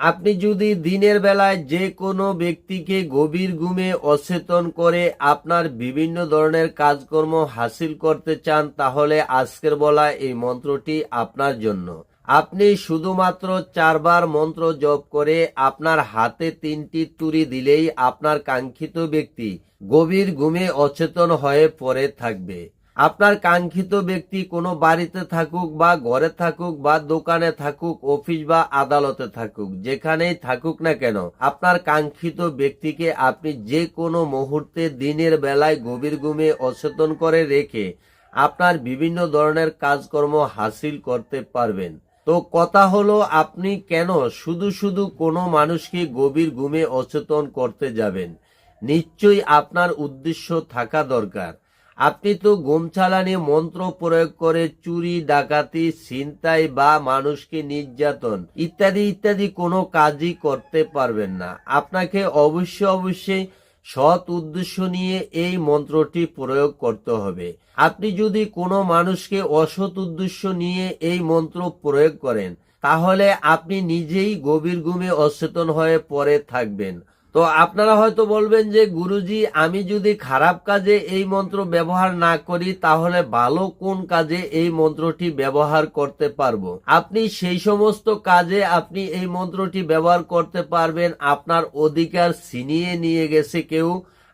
আপনি যদি দিনের বেলায় যে কোনো ব্যক্তিকে গভীর ঘুমে অচেতন করে আপনার বিভিন্ন ধরনের কাজকর্ম হাসিল করতে চান, তাহলে আজকের বলা এই মন্ত্রটি আপনার জন্য। আপনি শুধুমাত্র চারবার মন্ত্র জপ করে আপনার হাতে তিনটি তুড়ি দিলেই আপনার কাঙ্ক্ষিত ব্যক্তি গভীর ঘুমে অচেতন হয়ে পড়ে থাকবে। আপনার কাঙ্ক্ষিত ব্যক্তি কোনো বাড়িতে থাকুক বা ঘরে থাকুক বা দোকানে থাকুক, অফিস বা আদালতে থাকুক, যেখানেই থাকুক না কেন, আপনার কাঙ্ক্ষিত ব্যক্তিকে আপনি যে কোনো মুহূর্তে দিনের বেলায় গভীর ঘুমে অচেতন করে রেখে আপনার বিভিন্ন ধরনের কাজকর্ম হাসিল করতে পারবেন। তো কথা হলো, আপনি কেন শুধু শুধু কোনো মানুষকে গভীর ঘুমে অচেতন করতে যাবেন? নিশ্চয়ই আপনার উদ্দেশ্য থাকা দরকার। আপনি তো ঘুম চালানি মন্ত্র প্রয়োগ করে চুরি, ডাকাতি, ছিনতাই বা মানুষকে নির্যাতন ইত্যাদি ইত্যাদি কোনো কাজই করতে পারবেন না। আপনাকে অবশ্যই অবশ্যই সৎ উদ্দেশ্য নিয়ে এই মন্ত্রটি প্রয়োগ করতে হবে। আপনি যদি কোনো মানুষকে অসৎ উদ্দেশ্য নিয়ে এই মন্ত্র প্রয়োগ করেন, তাহলে আপনি নিজেই গভীর ঘুমে অচেতন হয়ে পড়ে থাকবেন। তো আপনারা হয়তো বলবেন যে, গুরুজি, আমি যদি খারাপ কাজে এই মন্ত্র ব্যবহার না করি, তাহলে ভালো কোন কাজে এই মন্ত্রটি ব্যবহার করতে পারব? আপনি সেই সমস্ত কাজে আপনি এই মন্ত্রটি ব্যবহার করতে পারবেন। আপনার অধিকার ছিনিয়ে নিয়ে গেছে কেউ।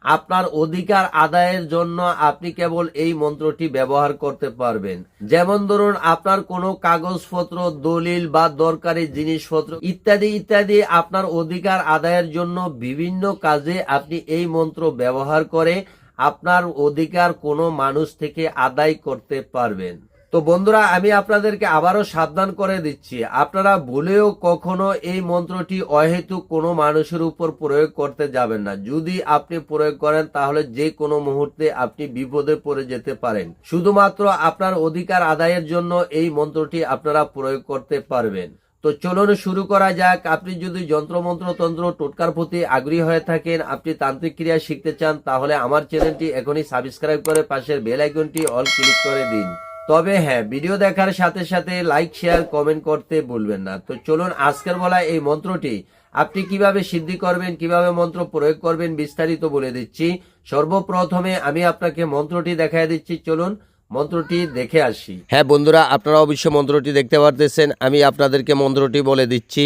আপনার অধিকার আদায়ের জন্য আপনি কেবল এই মন্ত্রটি ব্যবহার করতে পারবেন। যেমন ধরুন, আপনার কোনো কাগজপত্র, দলিল বা দরকারি জিনিসপত্র ইত্যাদি ইত্যাদি আপনার অধিকার আদায়ের জন্য বিভিন্ন কাজে আপনি এই মন্ত্র ব্যবহার করে আপনার অধিকার কোনো মানুষ থেকে আদায় করতে পারবেন। তো বন্ধুরা, আমি আপনাদেরকে আবারও সাবধান করে দিচ্ছি। আপনারা ভুলেও কখনো এই মন্ত্রটি অহেতুক কোনো মানুষের উপর প্রয়োগ করতে যাবেন না। যদি আপনি প্রয়োগ করেন, তাহলে যে কোনো মুহূর্তে আপনি বিপদে পড়ে যেতে পারেন। শুধুমাত্র আপনার অধিকার আদায়ের জন্য এই মন্ত্রটি আপনারা প্রয়োগ করতে পারবেন। তো চলুন শুরু করা যাক। আপনি যদি যন্ত্রমন্ত্র তন্ত্র টোটকার প্রতি আগ্রহী হয়ে থাকেন, আপনি তান্ত্রিক ক্রিয়া শিখতে চান, তাহলে আমার চ্যানেলটি এখনই সাবস্ক্রাইব করে পাশের বেল আইকনটি অল ক্লিক করে দিন। তবে হ্যাঁ ভিডিও দেখার সাথে সাথে লাইক শেয়ার কমেন্ট করতে বলবেন না। তো চলুন আজকের বলা এই মন্ত্রটি। আপনি কীভাবে সিদ্ধি করবেন, কীভাবে মন্ত্র প্রয়োগ করবেন বিস্তারিত বলে দিচ্ছি। সর্বপ্রথমে আমি আপনাকে মন্ত্রটি দেখায় দিচ্ছি। চলুন মন্ত্রটি দেখে আসি। হ্যাঁ বন্ধুরা, আপনারা অবশ্য মন্ত্রটি দেখতে পারতেছেন। আমি আপনাদেরকে মন্ত্রটি বলে দিচ্ছি।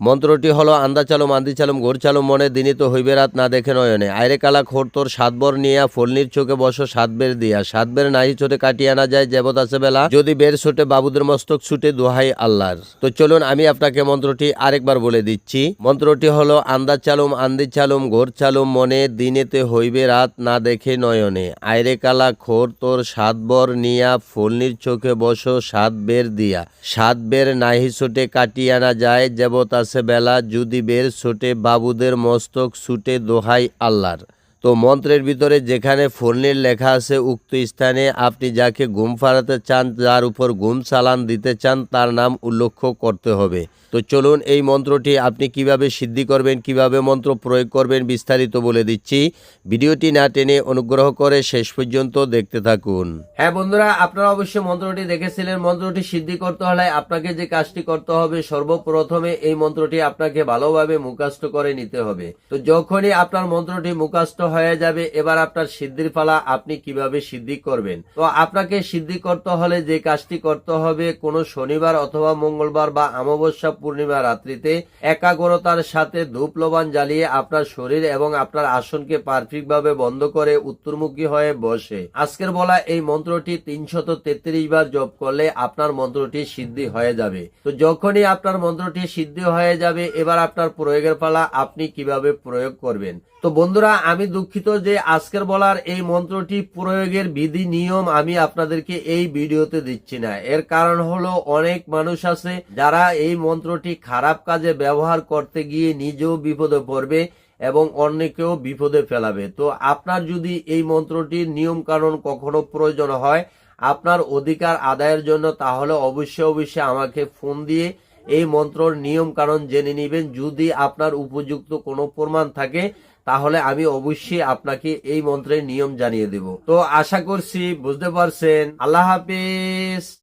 মন্ত্রটি হলো, আন্দা চালম, আন্দি চালম ঘোর চালম মনে দিনই তো হইবে রাত না দেখে নয়নে। আইরে কালা খোর তোর সাত বর নিয়া ফলনির চোখে বসো, সাত বের দিয়া। সাত বের নাহি ছোটে কাটিয়ে আনা যায়, জেবত আছে বেলা। যদি বের ছোটে বাবুদের মস্তক ছুটে দোহাই আল্লাহর। তো চলুন, আমি আপনাকে মন্ত্রটি আরেকবার বলে দিচ্ছি। মন্ত্রটি হলো, আন্দা চালুম, আন্দি চালুম ঘোর চালুম মনে দিনেতে হইবে রাত না দেখে নয়নে। আইরে কালা খোর তোর সাত বর নিয়া ফলনির চোখে বসো, সাত বের দিয়া। সাত বের নাহি ছোটে কাটিয়ে আনা যায়, জেবত আছে বেলা যদি বের ছোটে বাবুদের মস্তক ছুটে দোহাই আল্লাহর। তো মন্ত্রের ভিতরে যেখানে ফোনের লেখা আছে, উক্ত স্থানে আপনি যাকে ঘুম ফাড়াতে চান, যার উপর ঘুম চালান দিতে চান, তার নাম উল্লেখ করতে হবে। তো চলুন এই মন্ত্রটি আপনি কীভাবে সিদ্ধি করবেন, কীভাবে মন্ত্র প্রয়োগ করবেন বিস্তারিত বলে দিচ্ছি। ভিডিওটি না টেনে অনুগ্রহ করে শেষ পর্যন্ত দেখতে থাকুন। হ্যাঁ বন্ধুরা, আপনারা অবশ্যই মন্ত্রটি দেখেছিলেন। মন্ত্রটি সিদ্ধি করতে হলে আপনাকে যে কাজটি করতে হবে, সর্বপ্রথমে এই মন্ত্রটি আপনাকে ভালোভাবে মুখাস্ত করে নিতে হবে। তো যখনই আপনার মন্ত্রটি মুখাস্ত হয়ে যাবে। এবার আপনার সিদ্ধির পালা আপনি কীভাবে সিদ্ধি করবেন? তো আপনাকে সিদ্ধি করতে হলে যে কাজটি করতে হবে, কোনো শনিবার অথবা মঙ্গলবার বা অমাবস্যা পূর্ণিমা রাত্রিতে একাগ্রতার সাথে ধূপ লবান জ্বালিয়ে আপনার শরীর এবং আপনার আসনকে পারফেক্ট ভাবে বন্ধ করে উত্তরমুখী হয়ে বসে। আজকের বলা এই মন্ত্রটি তিনশত তেত্রিশ বার জপ করলে আপনার মন্ত্রটি সিদ্ধি হয়ে যাবে। তো যখনই আপনার মন্ত্রটি সিদ্ধি হয়ে যাবে, এবার আপনার প্রয়োগের পালা আপনি কীভাবে প্রয়োগ করবেন? তো বন্ধুরা, আমি দুঃখিত যে আজকের বলার এই মন্ত্রটি প্রয়োগের বিধি নিয়ম আমি আপনাদেরকে এই ভিডিওতে দিচ্ছি না। এর কারণ হলো অনেক মানুষ আছে যারা এই মন্ত্রটি খারাপ কাজে ব্যবহার করতে গিয়ে নিজেও বিপদে পড়বে এবং অন্যকেও বিপদে ফেলাবে। তো আপনার যদি এই মন্ত্রটির নিয়ম কানুন কখনো প্রয়োজন হয়, আপনার অধিকার আদায়ের জন্য, তাহলে অবশ্যই অবশ্যই আমাকে ফোন দিয়ে এই মন্ত্রর নিয়ম কানুন জেনে নেবেন। যদি আপনার উপযুক্ত কোনো প্রমাণ থাকে তাহলে আমি অবশ্যই আপনাকে এই মন্ত্রের নিয়ম জানিয়ে দেব। তো আশা করছি বুঝতে পারছেন। আল্লাহ হাফিজ।